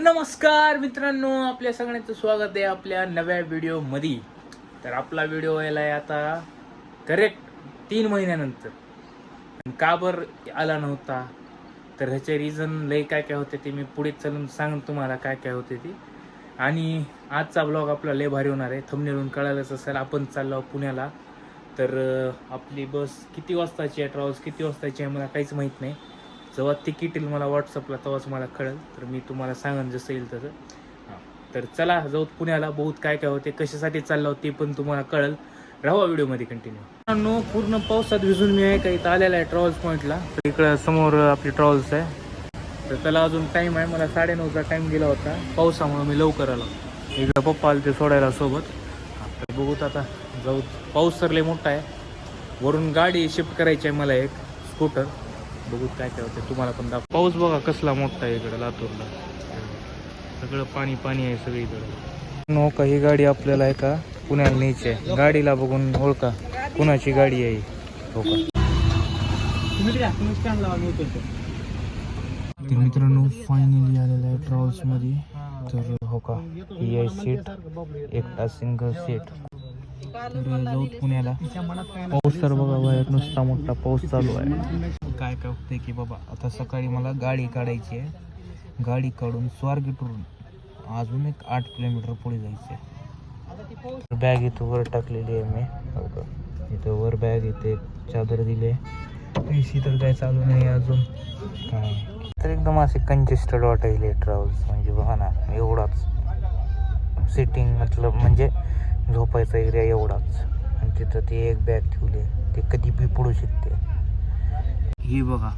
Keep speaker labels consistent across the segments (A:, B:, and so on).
A: नमस्कार मित्रांनो आपल्या सगळ्यांचं स्वागत आहे आपल्या नव्या व्हिडिओमध्ये तर आपला व्हिडिओ यायला आहे आता करेक्ट तीन महिन्यानंतर. का बर आला नव्हता? तर ह्याचे रिझन लय काय काय होते ते मी पुढे चालून सांग तुम्हाला काय काय होते ते. आणि आजचा ब्लॉग आपला लय भारी होणार आहे. थंबनेलून कळालंच असेल आपण चाललो पुण्याला. तर आपली बस किती वाजताची आहे ट्रॅव्हल्स किती वाजताची आहे मला काहीच माहीत नाही. जेव्हा तिकीट येईल मला व्हॉट्सअपला तेव्हाच मला कळेल. तर मी तुम्हाला सांगेन जसं येईल तसं. हां. तर चला जाऊ पुण्याला. बहुत काय काय होते कशासाठी चाललो ते पण तुम्हाला कळेल. राहा व्हिडिओमध्ये कंटिन्यू मित्रांनो पूर्ण पावसात भिजून मी आहे. का इथं आलेला आहे ट्रॅव्हल्स पॉईंटला तर इकडं समोर आपली ट्रॅव्हल्स आहे. तर त्याला अजून टाईम आहे. मला साडेनऊचा टाईम गेला होता. पावसामुळे मी लवकर आलो. इकडं पप्पा आले ते सोडायला सोबत. तर बघूत आता. जाऊ पाऊस सरले लय मोठा आहे. वरून गाडी शिफ्ट करायची आहे मला एक. स्कूटर बघूत काय काय होते तुम्हाला पण दाखव. पाऊस बघा कसला मोठा आहे इकडे लातूरला. सगळं पाणी पाणी आहे सगळीकडे. नो का ही गाडी आपल्याला आहे का? पुण्याला न्यायची आहे. गाडीला बघून ओळखा. कुणाची गाडी आहे ही. तर मित्रांनो फायनली आलेलं आहे ट्रॅव्हल्समध्ये. तर हो का? ही आहे सीट एकटा सिंगल सीट तर जाऊ पुण्याला. पाऊस तर बघा बाहेर नुसता मोठा पाऊस चालू आहे. काय काय होतंय की बाबा आता सकाळी मला गाडी काढायची आहे. गाडी काढून स्वारगेटवरून अजून एक आठ किलोमीटर पुढे जायचं आहे बॅग इथं वर टाकलेली आहे मी. इथं वर बॅग इथे चादर दिली आहे. एसी तर काय चालू नाही अजून. काय? तर एकदम असे कंजेस्टेड वाटायले ट्रॅव्हल्स म्हणजे बघा ना एवढाच. सिटिंग मतलब म्हणजे झोपायचा एरिया एवढाच. आणि तिथं ती एक बॅग ठेवली. आहे. ते कधी बी पडू शकते. ही बघा.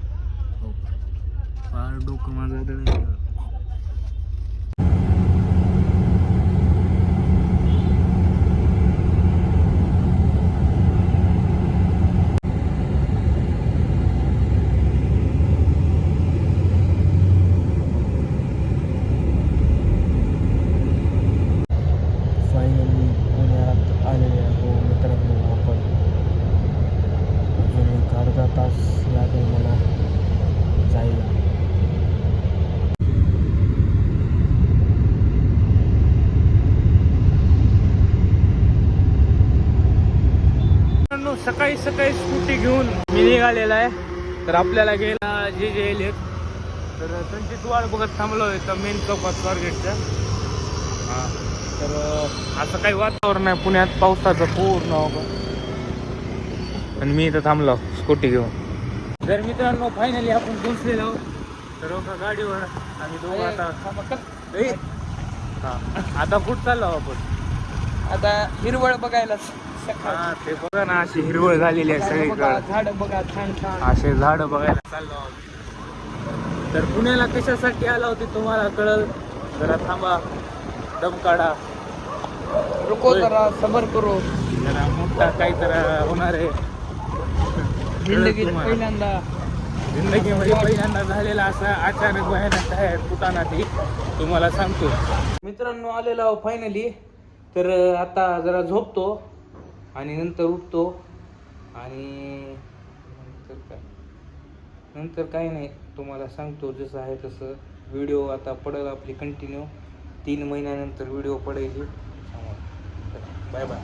A: फार डोकं माझं जळलं. फायनली पुण्यात आलेले आहे मित्रांनो आपण अजून एक अर्धा तास लागेल मला जायला. मित्रांनो सकाळी सकाळी स्कूटी घेऊन मी निघालेला आहे. तर आपल्याला गेला जे जे येईल तर त्यांचीच वाट बघत थांबलो आहे तर मेन चौकात स्वारगेटच्या हां. तर असं काही वातावरण आहे पुण्यात. पावसाचं पूर्ण अवघड. आणि मी इथं थांबलो स्कूटी घेऊन. जर मित्रांनो फायनली आपण पोहोचलेलो तर एका गाडीवर? आम्ही दोघं आता हा. आता कुठं चाललो आपण?
B: आता हिरवळ बघायला
A: हा ते बघा ना अशी हिरवळ झालेली आहे सगळीकडे.
B: झाड बघा छान छान.
A: असे झाड बघायला चाललो तर पुण्याला कशासाठी आला होते तुम्हाला कळल? जरा थांबा दम काढा.
B: रुको. जरा सबर करो.
A: जरा मोठा काही तर होणार आहे.
B: जिंदगीत. पहिल्यांदा.
A: जिंदगीमध्ये पहिल्यांदा झालेला असा अचानक भयानक आहे कुटाणा ती तुम्हाला सांगतो. मित्रांनो आलेलो आहो फायनली तर आता जरा झोपतो आणि नंतर उठतो आणि नंतर काय? नंतर काही नाही तुम्हाला सांगतो जसं आहे तसं. व्हिडिओ आता पडेल आपली कंटिन्यू तीन महिन्यानंतर व्हिडिओ पडेल. Bye bye